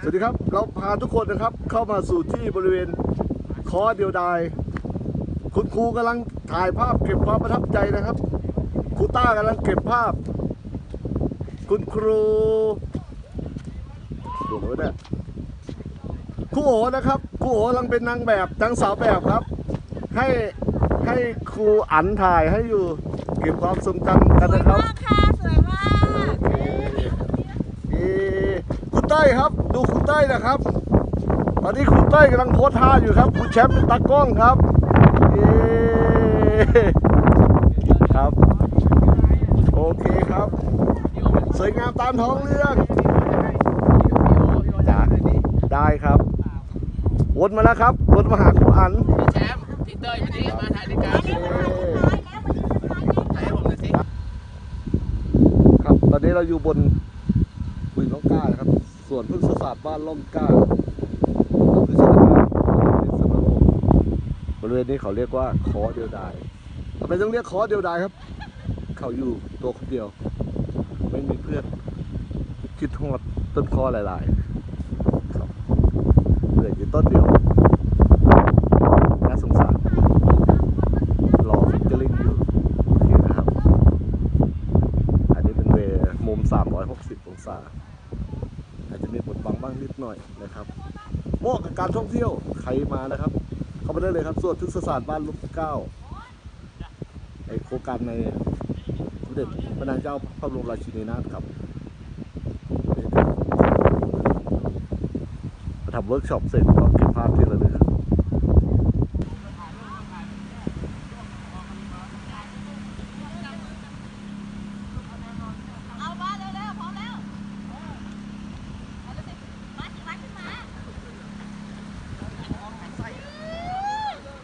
สวัสดีครับ เราพาทุกคนนะครับเข้ามาสู่ที่บริเวณคอเดียวดาย คุณครูกำลังถ่ายภาพเก็บความประทับใจนะครับครูต้ากำลังเก็บภาพ คุณครูเดี๋ยวนะเนี่ยครูโอนะครับครูโอกำลังเป็นนางแบบนางสาวแบบครับ ให้ให้ครูอันถ่ายให้อยู่เก็บความทรงจำกันนะครับมากค่ะสวยมากเอ่อคุณเต้ยครับดูคุณ เต้ยนะครับ ตอนนี้คุณเต้ยกำลังโพสท่าอยู่ครับคุณแชมป์เป็นตากล้องครับเอครับ โอเคครับ สวยงามตามท้องเรื่องจ้ะได้ครับวนมาแล้วครับวนมาหาครูอันแชมป์พี่เต้ยวันนี้มาถ่ายด้วยกันถ่ายผมหน่อยสิครับ ตอนนี้เราอยู่บนบุยล่องกล้านะครับ สวนพฤกษศาสตร์บ้านล่องกล้าอำเภอชนบทพิษณุโลกบริเวณนี้เขาเรียกว่าคอเดียวดายทำไมต้องเรียกคอเดียวดายครับ เขาอยู่ตัวคนเดียว ไม่มีเพื่อนคิดทอดต้นคอหลายๆครับเหลืออยู่ต้นเดียวน่าสงสารรอฟิกเกอร์ลิงอยู่โอเคนะครับ อันนี้เป็นเวมุม 360 องศา อาจจะมีบทบังบ้างนิดหน่อยนะครับเหมาะกับการท่องเที่ยวใครมานะครับ เข้าไปได้เลยครับส่วนทึกษศาสตร์บ้านลุกเก้าในโครงการในสมเด็จพระนางเจ้าพระบรมราชินีนาถครับมาทำเวิร์กช็อปเสร็จก็เก็บภาพที่ระลึก